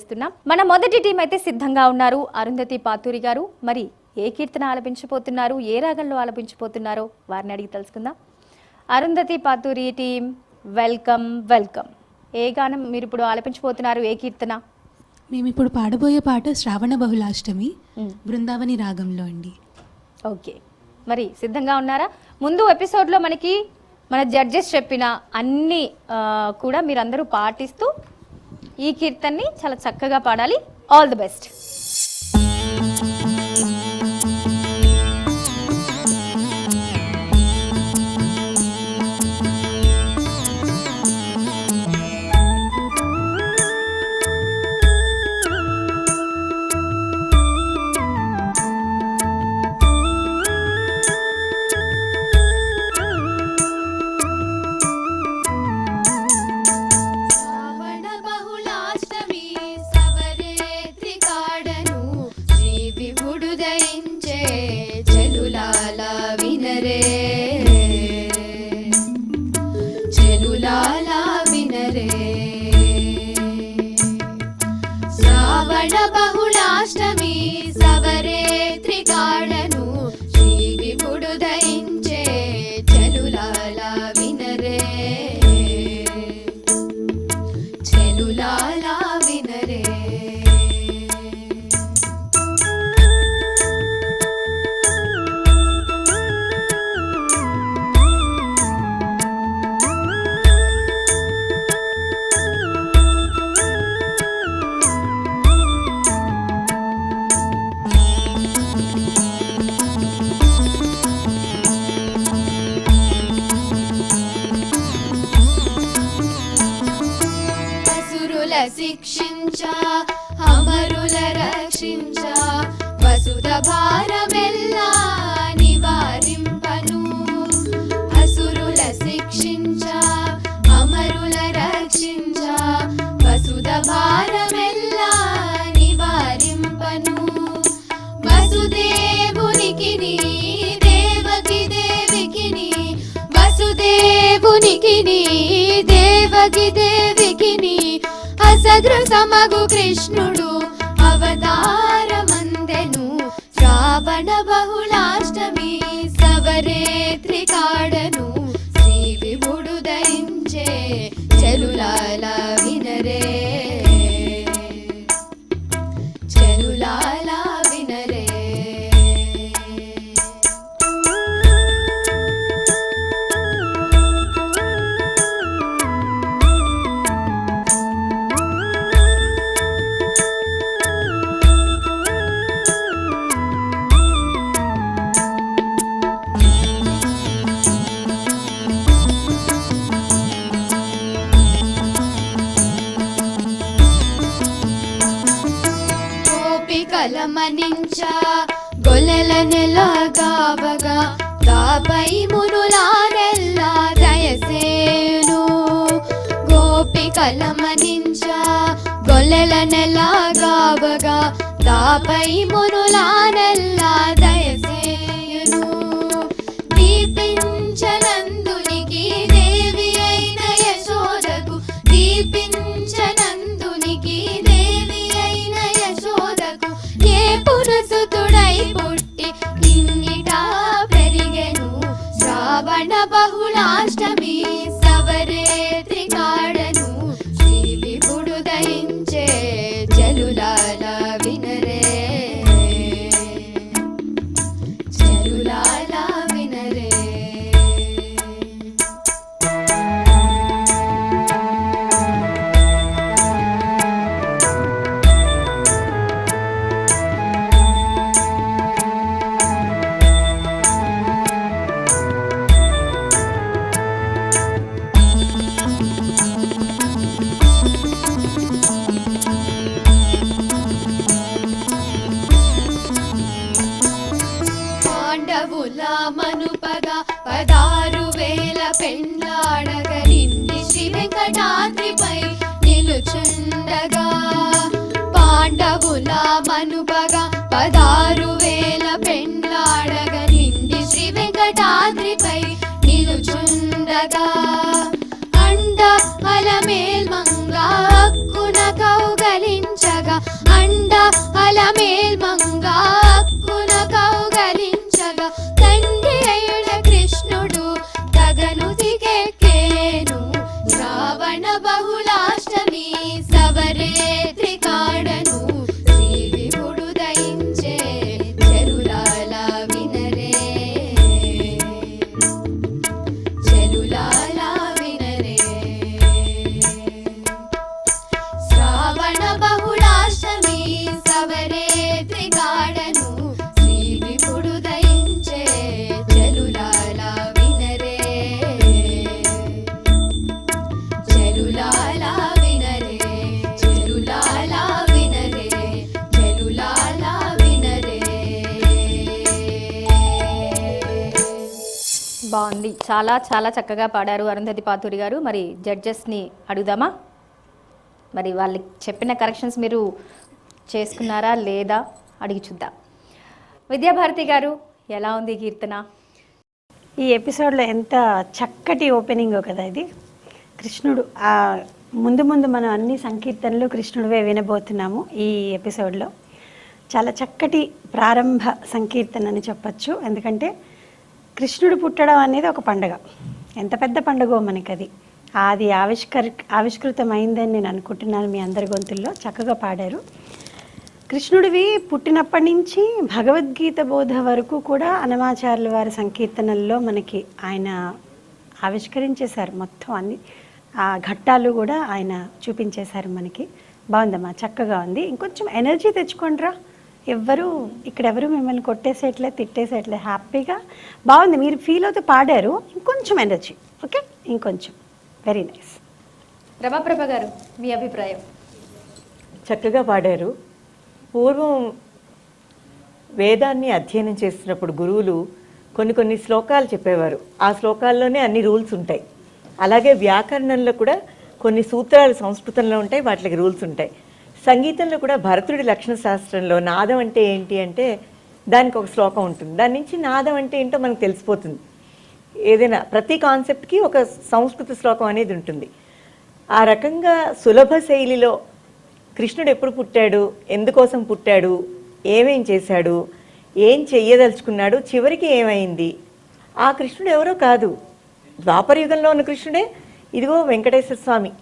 చేస్తున్నాం. మన మొదటి టీం అయితే సిద్ధంగా ఉన్నారు. అరుంధతి పాతూరి గారు మరి ఏ కీర్తన ఆలపించబోతున్నారు? ఏ రాగంలో ఆలపించబోతున్నారో వారిని అడిగి తెలుసుకుందాం. Arundhati Paturi team welcome welcome. ఏ గానం మీరు ఇప్పుడు ఆలపించబోతున్నారు? ఏ కీర్తన? మేము ఇప్పుడు పాడబోయే పాట శ్రావణ బహుళాష్టమి. బృందావని రాగంలో అండి. ఓకే. మరి సిద్ధంగా ఉన్నారా? ముందు ఎపిసోడ్లో మనకి మన జడ్జెస్ చెప్పిన అన్ని కూడా మీరందరూ పాటిస్తూ ఈ కీర్తన్ని చాలా చక్కగా పాడాలి. ఆల్ ది బెస్ట్ దేవునికి నీ దేవకి దేవికి నీ అసదృశమగు కృష్ణుడు అవతారమందెను. శ్రావణ బహుళ గోపికల మనించ గొలెల నెలగావగా దాపై మునులారెల్లా దయసేను. గోపికల మనించ గొలెల నెలగావగా దాపై మునులారెల్లా దయసే పాండవుల పద పదారు వేల పెండ్లాడగ శ్రీ వెంకటాద్రిపై నిలుచుండగా. పాండవుల మనుపగ పదారు వేల పెండ్లాడగ శ్రీ వెంకటాద్రిపై నిలుచుండగా. అండ అలమేల్ మంగా హక్కున కౌగలించగా. అలమేల్మంగా బాగుంది. చాలా చాలా చక్కగా పాడారు అరుంధతి పాతూరి గారు. మరి జడ్జెస్ని అడుగుదామా? మరి వాళ్ళకి చెప్పిన కరెక్షన్స్ మీరు చేసుకున్నారా లేదా అడిగి చూద్దాం. విద్యాభారతి గారు ఎలా ఉంది కీర్తన? ఈ ఎపిసోడ్లో ఎంత చక్కటి ఓపెనింగ్ కదా ఇది. కృష్ణుడు ముందు ముందు మనం అన్ని సంకీర్తనలు కృష్ణుడివే వినబోతున్నాము ఈ ఎపిసోడ్లో. చాలా చక్కటి ప్రారంభ సంకీర్తన అని చెప్పచ్చు. ఎందుకంటే కృష్ణుడు పుట్టడం అనేది ఒక పండగ. ఎంత పెద్ద పండుగో మనకి అది అది ఆవిష్కర్ ఆవిష్కృతమైందని నేను అనుకుంటున్నాను మీ అందరి గొంతుల్లో. చక్కగా పాడారు. కృష్ణుడివి పుట్టినప్పటి నుంచి భగవద్గీత బోధ వరకు కూడా అనమాచార్యుల వారి సంకీర్తనల్లో మనకి ఆయన ఆవిష్కరించేశారు. మొత్తం అన్ని ఆ ఘట్టాలు కూడా ఆయన చూపించేశారు మనకి. బాగుందమ్మా చక్కగా ఉంది. ఇంకొంచెం ఎనర్జీ తెచ్చుకోండిరా. ఎవ్వరు ఇక్కడెవరు మిమ్మల్ని కొట్టేసేట్లే తిట్టేసేట్లే. హ్యాపీగా. బాగుంది. మీరు ఫీల్ అవుతూ పాడారు. ఇంకొంచెం ఎనర్జీ ఓకే ఇంకొంచెం. వెరీ నైస్ రమాప్రభ గారు మీ అభిప్రాయం? చక్కగా పాడారు. పూర్వం వేదాన్ని అధ్యయనం చేస్తున్నప్పుడు గురువులు కొన్ని కొన్ని శ్లోకాలు చెప్పేవారు. ఆ శ్లోకాల్లోనే అన్ని రూల్స్ ఉంటాయి. అలాగే వ్యాకరణంలో కూడా కొన్ని సూత్రాలు సంస్కృతంలో ఉంటాయి వాటికి రూల్స్ ఉంటాయి. సంగీతంలో కూడా భరతుడి లక్షణ శాస్త్రంలో నాదం అంటే ఏంటి అంటే దానికి ఒక శ్లోకం ఉంటుంది. దాని నుంచి నాదం అంటే ఏంటో మనకు తెలిసిపోతుంది. ఏదైనా ప్రతి కాన్సెప్ట్కి ఒక సంస్కృత శ్లోకం అనేది ఉంటుంది. ఆ రకంగా సులభ శైలిలో కృష్ణుడు ఎప్పుడు పుట్టాడు? ఎందుకోసం పుట్టాడు? ఏమేం చేశాడు? ఏం చెయ్యదలుచుకున్నాడు? చివరికి ఏమైంది? ఆ కృష్ణుడు ఎవరో కాదు. ద్వాపరయుగంలో ఉన్న కృష్ణుడే ఇదిగో వెంకటేశ్వర స్వామి.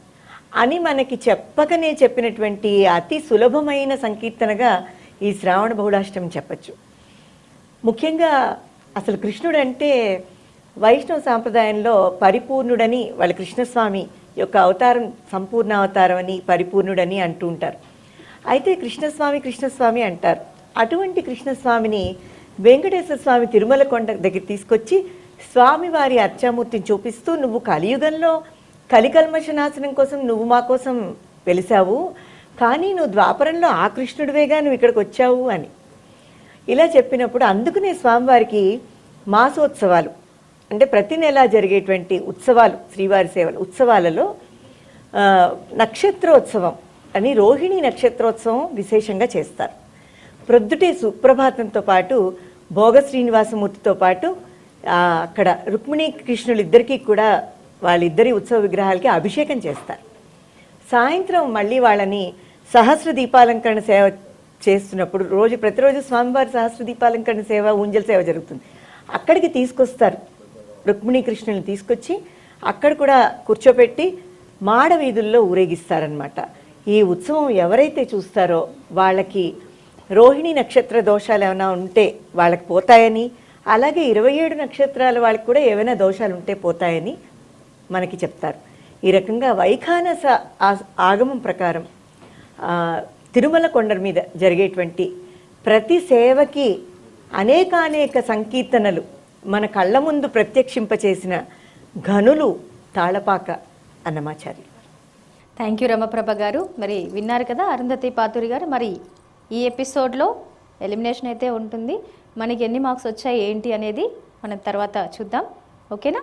అని మనకి చెప్పకనే చెప్పినటువంటి అతి సులభమైన సంకీర్తనగా ఈ శ్రావణ బహుళాష్టమి చెప్పచ్చు. ముఖ్యంగా అసలు కృష్ణుడు అంటే వైష్ణవ సాంప్రదాయంలో పరిపూర్ణుడని వాళ్ళ కృష్ణస్వామి యొక్క అవతారం సంపూర్ణ అవతారం అని పరిపూర్ణుడని అంటూ ఉంటారు. అయితే కృష్ణస్వామి కృష్ణస్వామి అంటారు. అటువంటి కృష్ణస్వామిని వెంకటేశ్వర స్వామి తిరుమల కొండ దగ్గర తీసుకొచ్చి స్వామివారి అర్చామూర్తిని చూపిస్తూ నువ్వు కలియుగంలో కలికల్మషనాశనం కోసం నువ్వు మా కోసం వెలిసావు కానీ నువ్వు ద్వాపరంలో ఆ కృష్ణుడివేగా నువ్వు ఇక్కడికి వచ్చావు అని. ఇలా చెప్పినప్పుడు అందుకనే స్వామివారికి మాసోత్సవాలు అంటే ప్రతి నెల జరిగేటువంటి ఉత్సవాలు శ్రీవారి సేవలు ఉత్సవాలలో నక్షత్రోత్సవం అని రోహిణి నక్షత్రోత్సవం విశేషంగా చేస్తారు. ప్రొద్దుటే సుప్రభాతంతో పాటు భోగ శ్రీనివాసమూర్తితో పాటు అక్కడ రుక్మిణి కృష్ణులు ఇద్దరికీ కూడా వాళ్ళిద్దరి ఉత్సవ విగ్రహాలకి అభిషేకం చేస్తారు. సాయంత్రం మళ్ళీ వాళ్ళని సహస్ర దీపాలంకరణ సేవ చేస్తున్నప్పుడు రోజు ప్రతిరోజు స్వామివారి సహస్ర దీపాలంకరణ సేవ ఊంజల్ సేవ జరుగుతుంది. అక్కడికి తీసుకొస్తారు. రుక్మిణీ కృష్ణుని తీసుకొచ్చి అక్కడ కూడా కూర్చోపెట్టి మాడ వీధుల్లో ఊరేగిస్తారనమాట ఈ ఉత్సవం ఎవరైతే చూస్తారో వాళ్ళకి రోహిణి నక్షత్ర దోషాలు ఏమైనా ఉంటే వాళ్ళకి పోతాయని అలాగే ఇరవై ఏడు నక్షత్రాల వాళ్ళకి కూడా ఏమైనా దోషాలు ఉంటే పోతాయని మనకి చెప్తారు. ఈ రకంగా వైఖానస ఆ- ఆగమం ప్రకారం తిరుమల కొండల మీద జరిగేటువంటి ప్రతి సేవకి అనేకానేక సంకీర్తనలు మన కళ్ళ ముందు ప్రత్యక్షింపచేసిన ఘనులు తాళపాక అన్నమాచారి థ్యాంక్ యూ రమప్రభ గారు. మరి విన్నారు కదా అరుంధతి పాతూరి గారు. మరి ఈ ఎపిసోడ్లో ఎలిమినేషన్ అయితే ఉంటుంది. మనకి ఎన్ని మార్క్స్ వచ్చాయి ఏంటి అనేది మనం తర్వాత చూద్దాం. ఓకేనా?